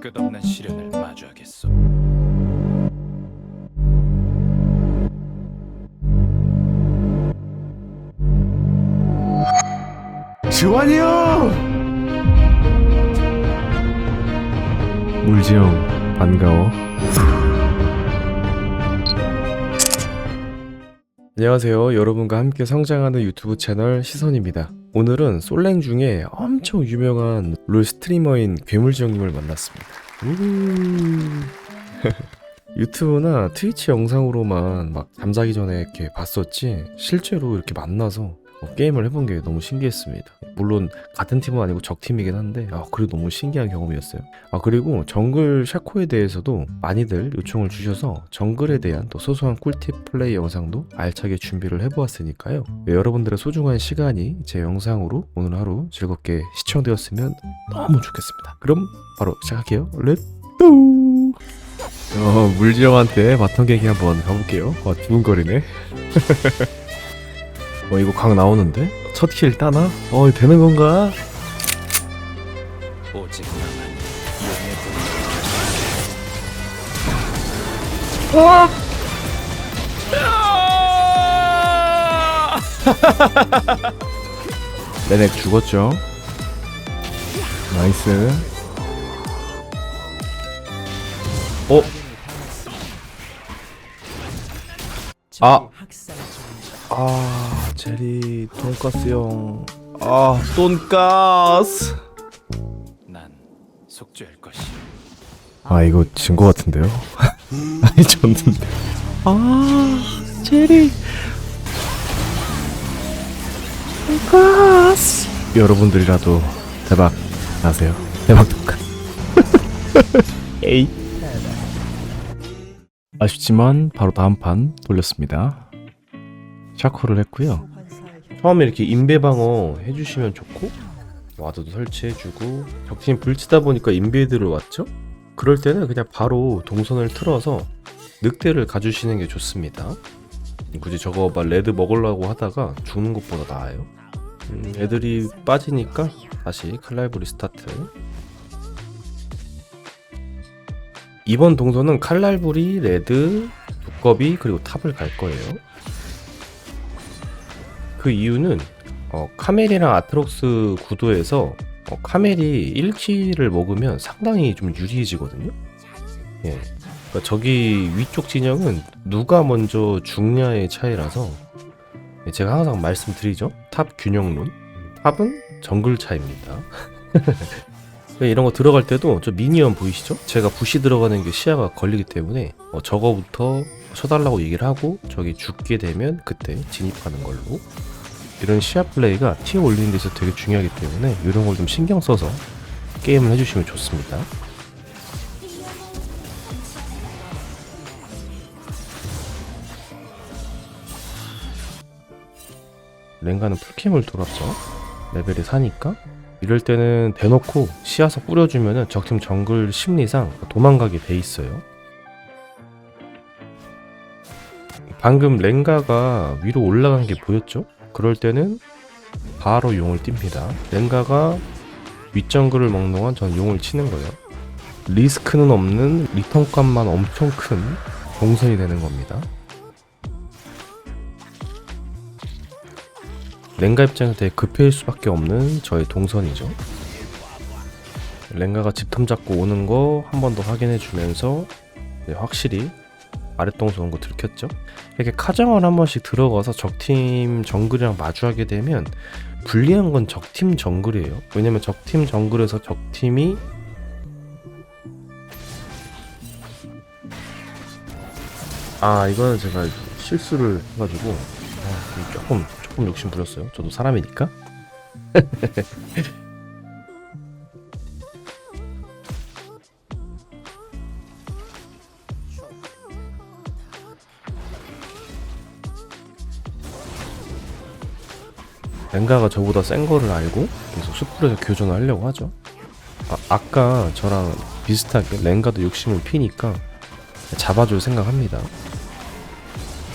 끝없는 시련을 마주하겠소. 지환이 형! 물지형 반가워 안녕하세요 여러분과 함께 성장하는 유튜브 채널 시선입니다 오늘은 솔랭 중에 엄청 유명한 롤 스트리머인 괴물지형님을 만났습니다 우. 유튜브나 트위치 영상으로만 막 잠자기 전에 이렇게 봤었지 실제로 이렇게 만나서 어, 게임을 해본 게 너무 신기했습니다. 물론 같은 팀은 아니고 적 팀이긴 한데 아 그래도 너무 신기한 경험이었어요. 아 그리고 정글 샤코에 대해서도 많이들 요청을 주셔서 정글에 대한 또 소소한 꿀팁 플레이 영상도 알차게 준비를 해보았으니까요. 네, 여러분들의 소중한 시간이 제 영상으로 오늘 하루 즐겁게 시청되었으면 너무 좋겠습니다. 그럼 바로 시작할게요. 렛츠 고! 어, 물지형한테 바텀 계기 한번 가볼게요. 와, 두근거리네. 어, 이거 각 나오는데? 첫 킬 따나? 어, 되는 건가? 오직 나만 용의 레넥 죽었죠? 나이스. 어? 아. 아, 제리, 돈가스 형. 아, 돈가스. 난 속죄할 것이. 아, 이거 진 거 같은데요? 아니, 졌는데. 아, 제리. 돈가스. 여러분들이라도 대박 나세요. 대박 돈가스. 에이. 아쉽지만 바로 다음 판 돌렸습니다. 샤코를 했고요. 처음에 이렇게 인베 방어 해주시면 좋고 와드도 설치해주고 적팀 불치다 보니까 인베드를 왔죠? 그럴 때는 그냥 바로 동선을 틀어서 늑대를 가주시는 게 좋습니다. 굳이 저거 막 레드 먹으려고 하다가 죽는 것보다 나아요. 음, 애들이 빠지니까 다시 칼날부리 스타트. 이번 동선은 칼날부리, 레드, 두꺼비 그리고 탑을 갈 거예요. 그 이유는 어, 카멜이랑 아트록스 구도에서 어, 카멜이 1킬을 먹으면 상당히 좀 유리해지거든요. 예. 그러니까 저기 위쪽 진영은 누가 먼저 죽냐의 차이라서 예, 제가 항상 말씀드리죠. 탑 균형론. 탑은 정글 차입니다. 네, 이런 거 들어갈 때도 저 미니언 보이시죠? 제가 부시 들어가는 게 시야가 걸리기 때문에 어, 저거부터 쳐달라고 얘기를 하고 저기 죽게 되면 그때 진입하는 걸로 이런 시야 플레이가 티어 올리는 데서 되게 중요하기 때문에 이런 걸 좀 신경 써서 게임을 해주시면 좋습니다. 랭가는 풀캠을 돌았죠. 레벨이 사니까 이럴 때는 대놓고 씨앗을 뿌려주면은 적팀 정글 심리상 도망가게 돼 있어요. 방금 랭가가 위로 올라간 게 보였죠? 그럴 때는 바로 용을 띱니다. 랭가가 윗정글을 먹는 동안 전 용을 치는 거예요. 리스크는 없는 리턴값만 엄청 큰 동선이 되는 겁니다. 랭가 입장에서 되게 급해질 수밖에 없는 저의 동선이죠. 랭가가 집탐 잡고 오는 거 한 번 더 확인해 주면서 네, 확실히 아랫동선 온거 들켰죠. 이렇게 카정을 한 번씩 들어가서 적팀 정글이랑 마주하게 되면 불리한 건 적팀 정글이에요. 왜냐면 적팀 정글에서 적팀이 아 이거는 제가 실수를 해가지고 아, 조금 조금 욕심 부렸어요. 저도 사람이니까. 랭가가 저보다 센 거를 알고 계속 숲풀에서 교전을 하려고 하죠. 아, 아까 저랑 비슷하게 랭가도 욕심을 피니까 잡아줄 생각합니다.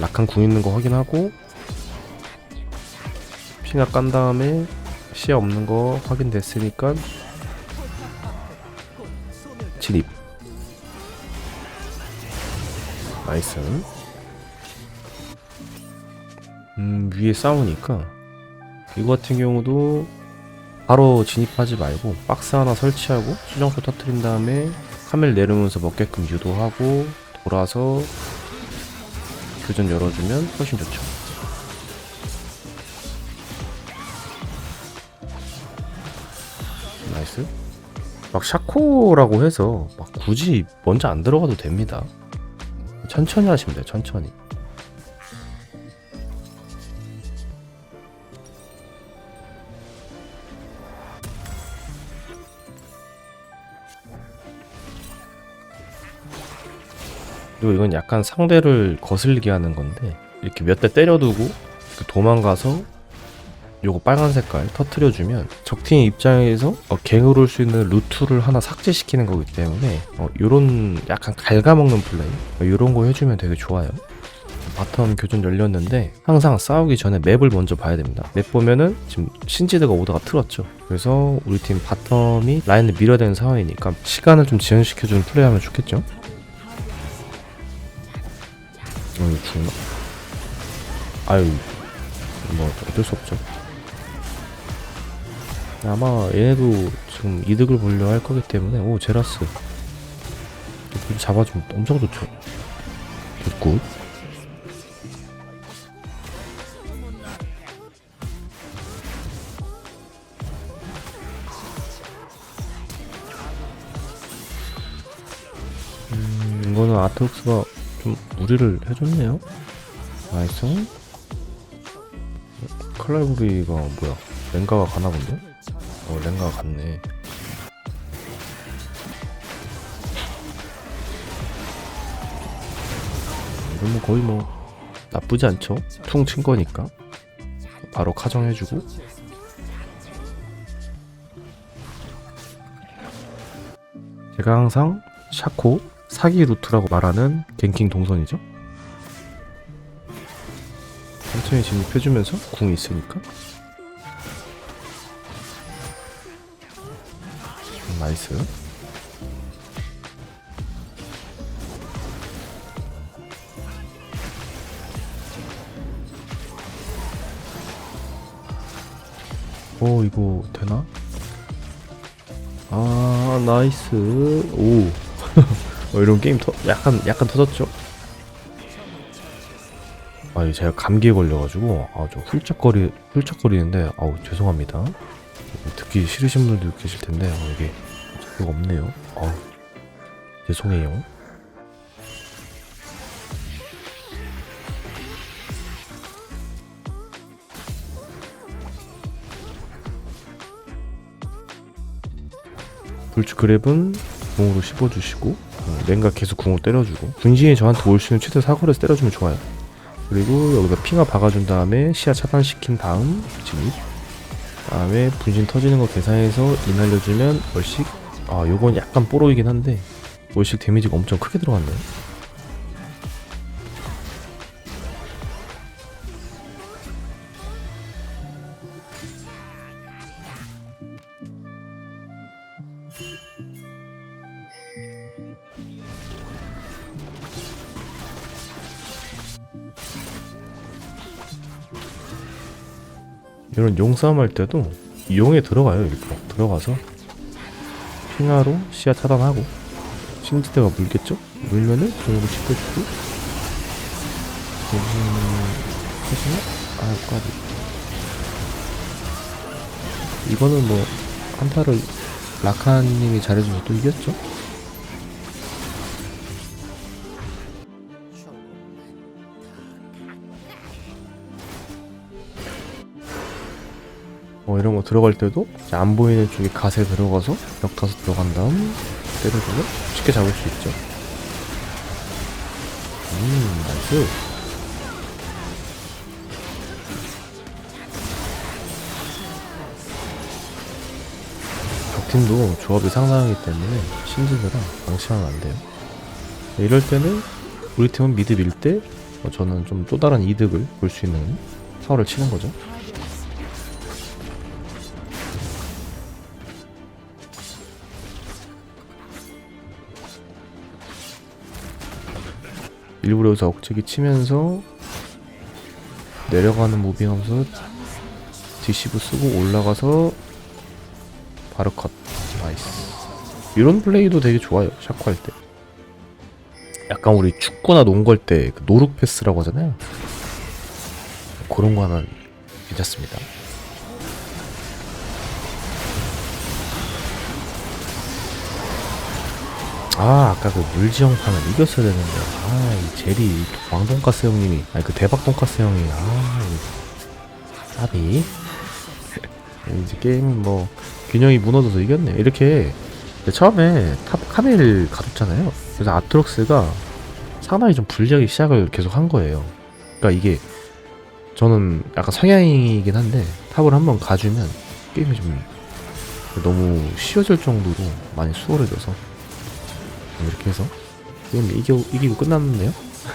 락한 궁 있는 거 확인하고 핑하 깐 다음에 시야 없는 거 확인됐으니까 진입 나이스 음 위에 싸우니까 이거 같은 경우도 바로 진입하지 말고 박스 하나 설치하고 수정표 터트린 다음에 카멜 내려오면서 먹게끔 유도하고 돌아서 교전 열어주면 훨씬 좋죠. 나이스. 막 샤코라고 해서 막 굳이 먼저 안 들어가도 됩니다. 천천히 하시면 돼요 천천히 그리고 이건 약간 상대를 거슬리게 하는 건데 이렇게 몇 대 때려두고 그 도망가서 요거 빨간 색깔 터트려주면 적팀 입장에서 어, 올수 있는 루트를 하나 삭제시키는 거기 때문에 어, 요런 약간 갉아먹는 플레이? 어, 요런 거 해주면 되게 좋아요. 바텀 교전 열렸는데 항상 싸우기 전에 맵을 먼저 봐야 됩니다. 맵 보면은 지금 신지드가 오다가 틀었죠. 그래서 우리 팀 바텀이 라인을 밀어야 되는 상황이니까 시간을 좀 지연시켜주는 플레이 하면 좋겠죠 어, 이거 죽나? 아유, 뭐, 어쩔 수 없죠. 아마 얘네도 지금 이득을 보려 할 거기 때문에, 오, 제라스. 잡아주면 엄청 좋죠. 굿. 음, 이거는 아트록스가 좀 무리를 해줬네요. 나이스. 클라이브리가 뭐야? 랭가가 가나 본데? 어, 랭가가 갔네. 이건 뭐 거의 뭐 나쁘지 않죠? 퉁 친 거니까. 바로 카정해주고. 제가 항상 샤코 사기 루트라고 말하는 갱킹 동선이죠. 천천히 진입해주면서 궁이 있으니까. 음, 나이스. 오 이거 되나? 아 나이스 오 어, 이런 게임 터, 약간 약간 터졌죠? 아, 이 제가 감기에 걸려가지고 아좀 훌쩍거리 훌쩍거리는데 아우 죄송합니다. 듣기 싫으신 분들도 계실 텐데 어, 이게 자료가 없네요. 아 죄송해요. 불추 그랩은 궁으로 씹어주시고 어, 랭가 계속 궁으로 때려주고 분신이 저한테 올 수 있는 최대 사거리에서 때려주면 좋아요. 그리고 여기다 핑화 박아준 다음에 시야 차단시킨 다음 진입 다음에 분신 터지는 거 계산해서 인 알려주면 월식? 아 요건 약간 뽀로이긴 한데 월식 데미지가 엄청 크게 들어갔네요 이런 용싸움 할 때도 용에 들어가요 이렇게 들어가서 핑하로 시야 차단하고 신지대가 물겠죠? 물면은 종으로 짚어주고 하시나? 아 까비 이거는 뭐 한타를 라카님이 잘해줘서 또 이겼죠? 어, 이런 거 들어갈 때도 안 보이는 쪽에 갓에 들어가서 벽 타서 들어간 다음 때려주면 쉽게 잡을 수 있죠. 음, 나이스. 적팀도 조합이 상당하기 때문에 신지드랑 방치하면 안 돼요. 이럴 때는 우리 팀은 미드 밀때 어, 저는 좀 또 다른 이득을 볼 수 있는 사활을 치는 거죠. 일부러 여기서 억제기 치면서 내려가는 무빙하면서 디시브 쓰고 올라가서 바로 컷. 나이스. 이런 플레이도 되게 좋아요 샤코 할때. 약간 우리 축구나 농구 할때 그 노룩 패스라고 하잖아요. 그런 거 하나 괜찮습니다 아 아까 그 물지영판은 이겼어야 되는데. 아 이 제리 왕돈가스 형님이. 아니 그 대박 돈가스 형이. 아 이- 아비. 이제 게임은 뭐 균형이 무너져서 이겼네. 이렇게 처음에 탑 카멜 가뒀잖아요. 그래서 아트록스가 상당히 좀 불리하게 시작을 계속 한 거예요. 그러니까 이게 저는 약간 성향이긴 한데 탑을 한번 가주면 게임이 좀 너무 쉬워질 정도로 많이 수월해져서 이렇게 해서 게임 이겨, 이기고 끝났네요.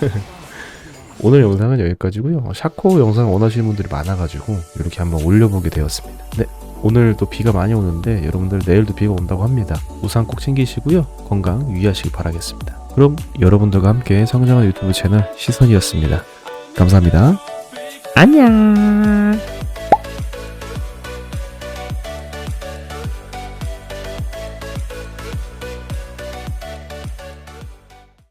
오늘 영상은 여기까지고요. 샤코 영상 원하시는 분들이 많아가지고 이렇게 한번 올려보게 되었습니다. 네, 오늘 또 비가 많이 오는데 여러분들 내일도 비가 온다고 합니다. 우산 꼭 챙기시고요. 건강 유의하시기 바라겠습니다. 그럼 여러분들과 함께 성장한 유튜브 채널 시선이었습니다. 감사합니다. 안녕.